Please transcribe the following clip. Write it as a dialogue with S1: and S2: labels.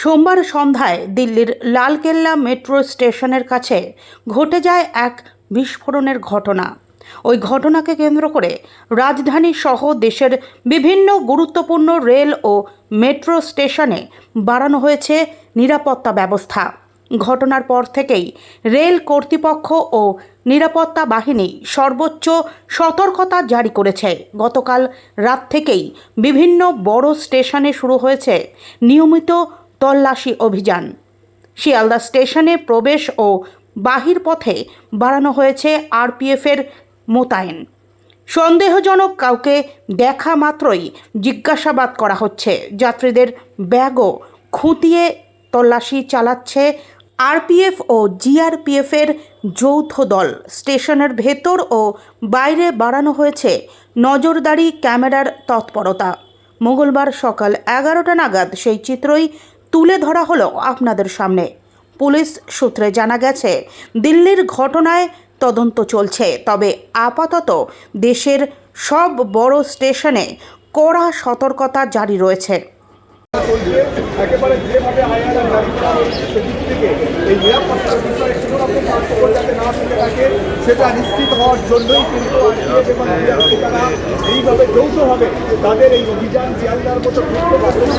S1: সোমবার সন্ধ্যায় দিল্লির লালকেল্লা মেট্রো স্টেশনের কাছে ঘটে যায় এক বিস্ফোরণের ঘটনা। ওই ঘটনাকে কেন্দ্র করে রাজধানী সহ দেশের বিভিন্ন গুরুত্বপূর্ণ রেল ও মেট্রো স্টেশনে বাড়ানো হয়েছে নিরাপত্তা ব্যবস্থা। ঘটনার পর থেকেই রেল কর্তৃপক্ষ ও নিরাপত্তা বাহিনী সর্বোচ্চ সতর্কতা জারি করেছে। গতকাল রাত থেকেই বিভিন্ন বড় স্টেশনে শুরু হয়েছে নিয়মিত তল্লাশি অভিযান। শিয়ালদা স্টেশনে প্রবেশ ও বাহির পথে বাড়ানো হয়েছে আরপিএফের মোতায়েন। সন্দেহজনক কাউকে দেখা মাত্রই জিজ্ঞাসাবাদ করা হচ্ছে। যাত্রীদের ব্যাগও খুঁটিয়ে তল্লাশি চালাচ্ছে আরপিএফ ও জিআরপিএফের যৌথ দল। স্টেশনের ভেতর ও বাইরে বাড়ানো হয়েছে নজরদারি ক্যামেরার তৎপরতা। মঙ্গলবার সকাল এগারোটা নাগাদ সেই চিত্রই তুলে ধরা হলো আপনাদের সামনে। পুলিশ সূত্রে জানা গেছে, দিল্লির ঘটনায় তদন্ত চলছে, তবে আপাতত দেশের সব বড় স্টেশনে কড়া সতর্কতা জারি রয়েছে।
S2: সেটা নিশ্চিত হওয়ার জন্যই কিন্তু এইভাবে যৌথভাবে তাদের এই অভিযান শিয়ালদার মতো গুরুত্বপূর্ণ